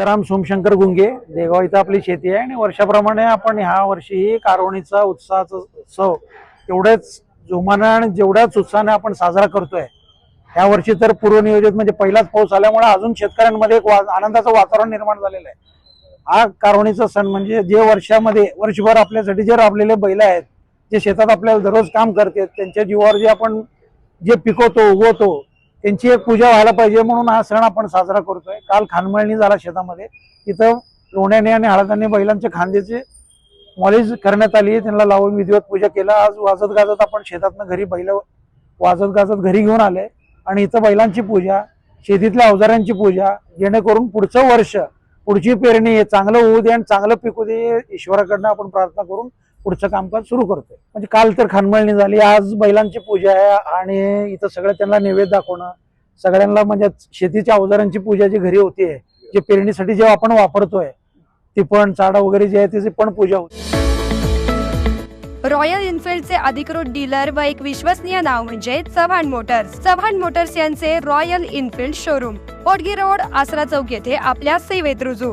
सीताराम सोमशंकर गुंगे देगाव इथं आपली शेती आहे आणि वर्षाप्रमाणे आपण ह्या वर्षीही कारवणीचा उत्साहाचा उत्सव तेवढ्याच जोमानं आणि जेवढ्याच उत्साहाने आपण साजरा करतोय. ह्या वर्षी तर पूर्वनियोजित म्हणजे पहिलाच पाऊस आल्यामुळे अजून शेतकऱ्यांमध्ये एक वा- आनंदाचं वातावरण निर्माण झालेलं आहे. हा कारवणीचा सण म्हणजे जे वर्षामध्ये वर्षभर आपल्यासाठी जे राबलेले बैल आहेत जे शेतात आपल्याला दररोज काम करतात त्यांच्या जीवावर जे आपण जे पिकवतो उगवतो त्यांची एक पूजा व्हायला पाहिजे म्हणून हा सण आपण साजरा करतोय. काल खानमळणी झाला शेतामध्ये. तिथं लोण्याने आणि हळदाने बैलांच्या खांद्याचे मॉलिश करण्यात आली. त्यांना लावून विधिवत पूजा केला. आज वाजत गाजत आपण शेतातनं घरी बैल वाजत गाजत घरी घेऊन आले. आणि इथं बैलांची पूजा शेतीतल्या अवजारांची पूजा जेणेकरून पुढचं वर्ष पुढची पेरणी चांगलं होऊ दे आणि चांगलं पिकू दे ईश्वराकडनं आपण प्रार्थना करून पुढचं कामकाज सुरू करतोय. म्हणजे काल तर खानमळणी झाली आज बैलांची पूजा आहे आणि इथं सगळं त्यांना नैवेद्य दाखवणं सगळ्यांना म्हणजे शेतीच्या अवजारांची पूजा जी घरी होतीये जे पेरणीसाठी जेव्हा आपण वापरतोय ती पण चाडा वगैरे जे आहे त्याची पण पूजा होती. रॉयल इन्फिल्डचे अधिकृत डीलर व एक विश्वसनीय नाव म्हणजे चव्हाण मोटर्स. चव्हाण मोटर्स यांचे Royal Enfield showroom Potgi road Asara Chowk येथे आपल्या सेवेत रुजू.